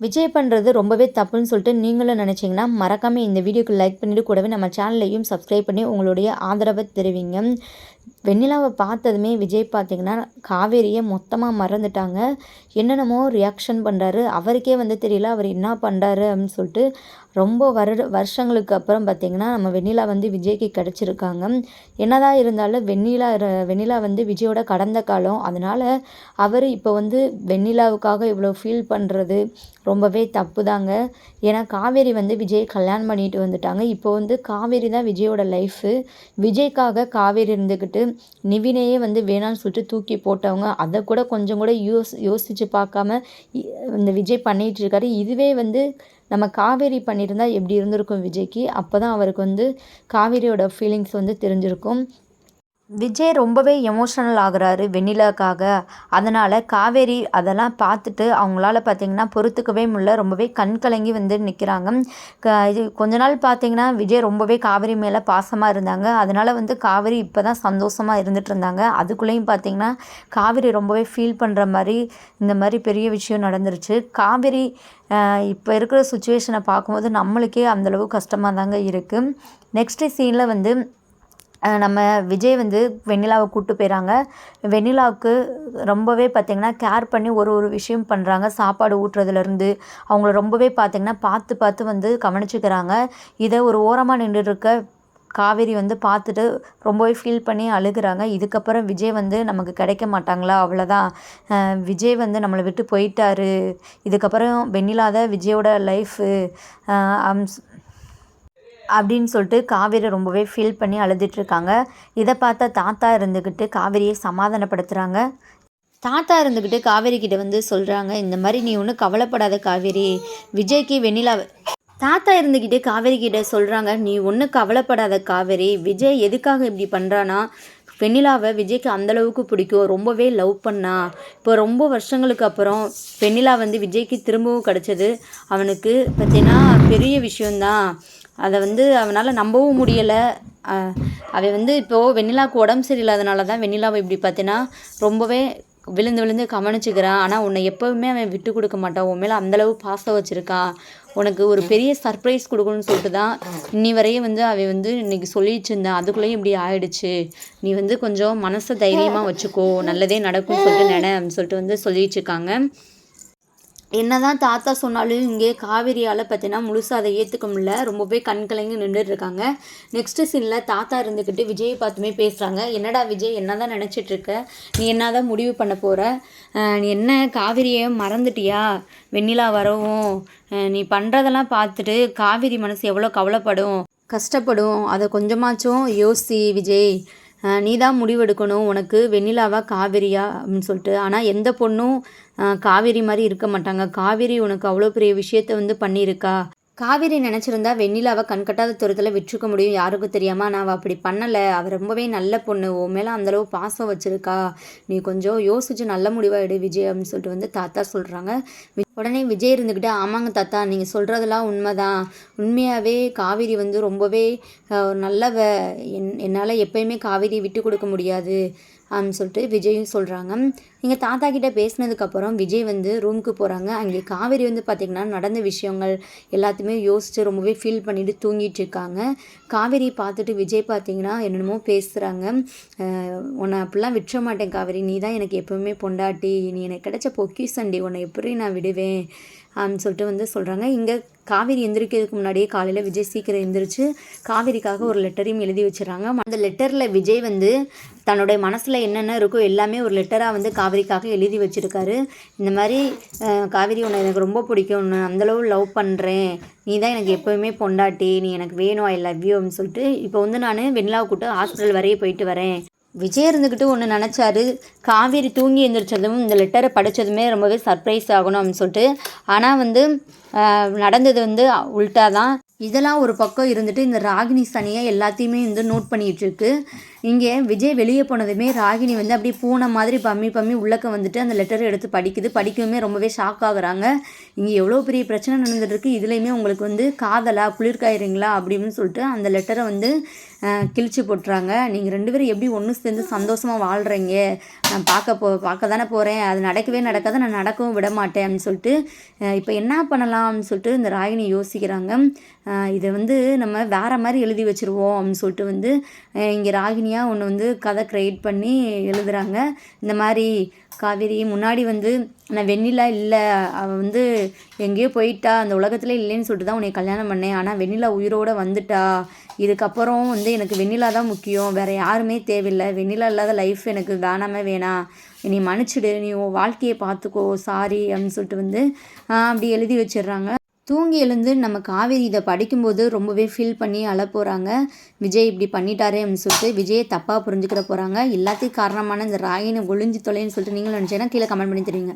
விஜய் பண்ணுறது ரொம்பவே தப்புன்னு சொல்லிட்டு நீங்களும் நினச்சிங்கன்னா மறக்காமல் இந்த வீடியோக்கு லைக் பண்ணிவிட்டு கூடவே நம்ம சேனலையும் சப்ஸ்கிரைப் பண்ணி உங்களுடைய ஆதரவை தெரிவிங்க. வெண்ணிலாவை பார்த்ததுமே விஜய் பார்த்தீங்கன்னா காவேரியை மொத்தமாக மறந்துட்டாங்க. என்னென்னமோ ரியாக்ஷன் பண்ணுறாரு அவருக்கே வந்து தெரியல அவர் என்ன பண்ணுறாரு அப்படின்னு சொல்லிட்டு ரொம்ப வருட வருஷங்களுக்கு அப்புறம் பார்த்திங்கன்னா நம்ம வெண்ணிலா வந்து விஜய்க்கு கிடச்சிருக்காங்க. என்னதான் இருந்தாலும் வெண்ணிலா வெண்ணிலா வந்து விஜயோட கடந்த காலம். அதனால் அவர் இப்போ வந்து வெண்ணிலாவுக்காக இவ்வளோ ஃபீல் பண்ணுறது ரொம்பவே தப்பு தாங்க ஏன்னா காவேரி வந்து விஜய் கல்யாணம் பண்ணிட்டு வந்துட்டாங்க. இப்போ வந்து காவேரி தான் விஜயோட லைஃபு விஜய்க்காக காவேரி இருந்துக்கிட்டு நிவினையே வந்து வேணான்னு சொல்லிட்டு தூக்கி போட்டவங்க அதை கூட கொஞ்சம் கூட யோஸ் யோசித்து பார்க்காம இ- இந்த விஜய் பண்ணிகிட்டு இருக்காரு. இதுவே வந்து நம்ம காவேரி பண்ணியிருந்தால் எப்படி இருந்திருக்கும் விஜய்க்கு? அப்போ தான் அவருக்கு வந்து காவேரியோட ஃபீலிங்ஸ் வந்து தெரிஞ்சிருக்கும். விஜய் ரொம்பவே எமோஷனல் ஆகுறாரு வெண்ணிலாக்காக. அதனால் காவேரி அதெல்லாம் பார்த்துட்டு அவங்களால பார்த்தீங்கன்னா பொறுத்துக்கவே முடியல. ரொம்பவே கண் கலங்கி வந்து நிற்கிறாங்க க இது கொஞ்ச நாள் பார்த்தீங்கன்னா விஜய் ரொம்பவே காவேரி மேலே பாசமாக இருந்தாங்க. அதனால் வந்து காவேரி இப்போ தான் சந்தோஷமாக இருந்துட்டு இருந்தாங்க. அதுக்குள்ளேயும் பார்த்தீங்கன்னா காவேரி ரொம்பவே ஃபீல் பண்ணுற மாதிரி இந்த மாதிரி பெரிய விஷயம் நடந்துருச்சு. காவேரி இப்போ இருக்கிற சுச்சுவேஷனை பார்க்கும்போது நம்மளுக்கே அந்தளவு கஷ்டமாக தாங்க இருக்குது நெக்ஸ்ட்டு சீனில் வந்து நம்ம விஜய் வந்து வெண்ணிலாவை கூப்பிட்டு போயிறாங்க. வெண்ணிலாவுக்கு ரொம்பவே பார்த்திங்கன்னா கேர் பண்ணி ஒரு ஒரு விஷயம் பண்ணுறாங்க சாப்பாடு ஊட்டுறதுலேருந்து அவங்கள ரொம்பவே பார்த்திங்கன்னா பார்த்து பார்த்து வந்து கவனிச்சுக்கிறாங்க. இதை ஒரு ஓரமாக நின்றுட்டு இருக்க காவேரி வந்து பார்த்துட்டு ரொம்பவே ஃபீல் பண்ணி அழுகுறாங்க. இதுக்கப்புறம் விஜய் வந்து நமக்கு கிடைக்க மாட்டாங்களா? அவ்வளோதான் விஜய் வந்து நம்மளை விட்டு போயிட்டாரு. இதுக்கப்புறம் வெண்ணிலாத விஜயோட லைஃபு அப்படின்னு சொல்லிட்டு காவேரி ரொம்பவே ஃபீல் பண்ணி அழுதுட்ருக்காங்க இதை பார்த்தா தாத்தா இருந்துக்கிட்டு காவேரியை சமாதானப்படுத்துகிறாங்க தாத்தா இருந்துக்கிட்டு காவேரி கிட்ட வந்து சொல்கிறாங்க இந்த மாதிரி நீ ஒன்றும் கவலைப்படாத காவேரி. விஜய்க்கு வெண்ணிலா தாத்தா இருந்துக்கிட்டு காவேரி கிட்ட சொல்கிறாங்க நீ ஒன்றும் கவலைப்படாத காவேரி. விஜய் எதுக்காக இப்படி பண்ணுறான்னா வெண்ணிலாவை விஜய்க்கு அந்தளவுக்கு பிடிக்கும். ரொம்பவே லவ் பண்ணா. இப்போ ரொம்ப வருஷங்களுக்கு அப்புறம் வெண்ணிலா வந்து விஜய்க்கு திரும்பவும் கிடச்சது. அவனுக்கு பார்த்தீங்கன்னா பெரிய விஷயந்தான் அதை வந்து அவனால் நம்பவும் முடியலை. அவள் வந்து இப்போது வெண்ணிலாவுக்கு உடம்பு சரியில்லாதனால தான் வெண்ணிலாவை இப்படி பார்த்தீங்கன்னா ரொம்பவே விழுந்து விழுந்து கவனிச்சுக்கிறான். ஆனால் உன்னை எப்போவுமே அவன் விட்டு கொடுக்க மாட்டான். உன் மேலே அந்தளவு பாசம் வச்சுருக்கான் உனக்கு ஒரு பெரிய சர்ப்ரைஸ் கொடுக்கணும்னு சொல்லிட்டு தான் இன்னி வரையும் வந்து அவன் வந்து இன்னைக்கு சொல்லிட்டு இருந்தான் அதுக்குள்ளேயும் இப்படி ஆயிடுச்சு. நீ வந்து கொஞ்சம் மனசை தைரியமாக வச்சுக்கோ. நல்லதே நடக்கும்னு சொல்லிட்டு நினை அப்படின்னு சொல்லிட்டு வந்து சொல்லிட்டு இருக்காங்க. என்னதான் தாத்தா சொன்னாலும் இங்கே காவேரியால் பார்த்தீங்கன்னா முழுசாக அதை ஏற்றுக்க முடியல. ரொம்பவே கண் கலங்கி நின்றுட்டு இருக்காங்க. நெக்ஸ்ட் சீனில் தாத்தா இருந்துக்கிட்டு விஜயை பார்த்துமே பேசுகிறாங்க என்னடா விஜய் என்னதான் நினச்சிட்டு இருக்க? நீ என்னதான் முடிவு பண்ண போகிற நீ என்ன காவிரியை மறந்துட்டியா? வெண்ணிலா வரவும். நீ பண்ணுறதெல்லாம் பார்த்துட்டு காவேரி மனசு எவ்வளோ கவலைப்படும்? கஷ்டப்படும். அதை கொஞ்சமாச்சும் யோசி விஜய். நீ தான் முடிவெடுக்கணும். உனக்கு வெண்ணிலாவா காவேரியா? அப்படின்னு சொல்லிட்டு. ஆனால் எந்த பொண்ணும் காவேரி மாதிரி இருக்க மாட்டாங்க. காவேரி உனக்கு அவ்வளோ பெரிய விஷயத்த வந்து பண்ணியிருக்கா? காவேரி நினச்சிருந்தா வெண்ணிலாவை கண்கட்டாத தூரத்தில் விட்டுருக்க முடியும். யாருக்கும் தெரியாமல் ஆனால் அவள் அப்படி பண்ணலை. அவள் ரொம்பவே நல்ல பொண்ணு. உன் மேலே அந்தளவு பாசம் வச்சுருக்கா. நீ கொஞ்சம் யோசிச்சு நல்ல முடிவாக எடு விஜய் அப்படின்னு சொல்லிட்டு வந்து தாத்தா சொல்கிறாங்க உடனே விஜய் இருந்துக்கிட்டு ஆமாங்க தாத்தா நீங்கள் சொல்கிறதெல்லாம் உண்மைதான். உண்மையாகவே காவேரி வந்து ரொம்பவே நல்லவ. என் என்னால் எப்பயுமே காவேரி விட்டு கொடுக்க முடியாது. சொல்லிட்டு விஜயும் சொல்கிறாங்க எங்கள் தாத்தா கிட்ட பேசினதுக்கப்புறம் விஜய் வந்து ரூமுக்கு போகிறாங்க அங்கே காவேரி வந்து பார்த்திங்கன்னா நடந்த விஷயங்கள் எல்லாத்தையுமே யோசித்து ரொம்பவே ஃபீல் பண்ணிட்டு தூங்கிட்டு இருக்காங்க. காவேரி பார்த்துட்டு விஜய் பார்த்தீங்கன்னா என்னென்னமோ பேசுகிறாங்க உன்னை அப்படிலாம் விட்டுற மாட்டேன் காவேரி. நீ தான் எனக்கு எப்பவுமே பொண்டாட்டி. நீ எனக்கு கிடைச்ச பொக்கிசண்டி உன்னை எப்படி நான் விடுவேன்? அப்படின்னு சொல்லிட்டு வந்து சொல்கிறாங்க இங்கே காவேரி எந்திரிக்கிறதுக்கு முன்னாடியே காலையில் விஜய் சீக்கிரம் எந்திரிச்சு காவேரிக்காக ஒரு லெட்டரையும் எழுதி வச்சிடறாங்க. அந்த லெட்டரில் விஜய் வந்து தன்னுடைய மனசில் என்னென்ன இருக்கோ எல்லாமே ஒரு லெட்டராக வந்து காவேரிக்காக எழுதி வச்சுருக்காரு. இந்த மாதிரி காவிரி காவேரி உன்னை எனக்கு ரொம்ப பிடிக்கும். உன்னை அந்தளவு லவ் பண்ணுறேன் நீ தான் எனக்கு எப்போவுமே பொண்டாட்டி. நீ எனக்கு வேணும். ஐ லவ் யூ அப்படின்னு சொல்லிட்டு இப்போ வந்து நான் வெண்ணிலாவை கூட்டு ஹாஸ்பிட்டல் வரையே போயிட்டு வரேன். விஜய் இருந்துக்கிட்டு ஒன்று நினச்சாரு. காவேரி தூங்கி எழுந்திரிச்சதும் இந்த லெட்டரை படித்ததுமே ரொம்பவே சர்ப்ரைஸ் ஆகணும் அப்படின்னு சொல்லிட்டு ஆனால் வந்து நடந்தது வந்து உல்ட்டா தான் இதெல்லாம் ஒரு பக்கம் இருந்துட்டு இந்த ராகினி சனியை எல்லாத்தையுமே வந்து நோட் பண்ணிகிட்டு இருக்கு. இங்கே விஜய் வெளியே போனதுமே ராகினி வந்து அப்படியே பூனை மாதிரி பம்மி பம்மி உள்ளக்க வந்துட்டு அந்த லெட்டரை எடுத்து படிக்குது. படிக்கவுமே ரொம்பவே ஷாக் ஆகுறாங்க. இங்கே எவ்வளோ பெரிய பிரச்சனை நடந்துட்டுருக்கு. இதுலேயுமே உங்களுக்கு வந்து காதலா குளிர்காயிறீங்களா அப்படின்னு சொல்லிட்டு அந்த லெட்டரை வந்து கிழிச்சு போட்டுறாங்க. நீங்கள் ரெண்டு பேரும் எப்படி ஒன்று சேர்ந்து சந்தோஷமாக வாழ்கிறீங்க நான் பார்க்க போ பார்க்க தானே போகிறேன் அது நடக்கவே நடக்காது. நான் நடக்கவும் விட மாட்டேன் அப்படின்னு சொல்லிட்டு இப்போ என்ன பண்ணலாம் அப்படின்னு சொல்லிட்டு இந்த ராகினி யோசிக்கிறாங்க. இதை வந்து நம்ம வேறு மாதிரி எழுதி வச்சுருவோம் அப்படின்னு சொல்லிட்டு வந்து இங்கே தனியாக ஒன்று வந்து கதை க்ரியேட் பண்ணி எழுதுகிறாங்க இந்த மாதிரி காவேரி முன்னாடி வந்து நான் வெண்ணிலா இல்லை அவள் வந்து எங்கேயோ போயிட்டா அந்த உலகத்தில் இல்லைன்னு சொல்லிட்டு தான் உன்னை கல்யாணம் பண்ணேன். ஆனால் வெண்ணிலா உயிரோட வந்துட்டா. இதுக்கப்புறம் வந்து எனக்கு வெண்ணிலா தான் முக்கியம். வேறு யாருமே தேவையில்லை. வெண்ணிலா இல்லாத லைஃப் எனக்கு வேணாமே வேணாம் நீ மன்னிச்சிடு. நீ உன் வாழ்க்கையை பார்த்துக்கோ. சாரி அப்படின்னு சொல்லிட்டு வந்து அப்படி எழுதி வச்சிடுறாங்க. தூங்கி எழுந்து நம்ம காவேரி இதை படிக்கும்போது ரொம்பவே ஃபீல் பண்ணி அழ போகிறாங்க விஜய் இப்படி பண்ணிட்டாரே அப்படின்னு சொல்லிட்டு விஜயை தப்பாக புரிஞ்சுக்கிற போகிறாங்க எல்லாத்துக்கும் காரணமான இந்த ராயினை ஒளிஞ்சு தொலைன்னு சொல்லிட்டு நீங்களும் நினச்சேன்னா கீழே கமெண்ட் பண்ணி தெரியுங்க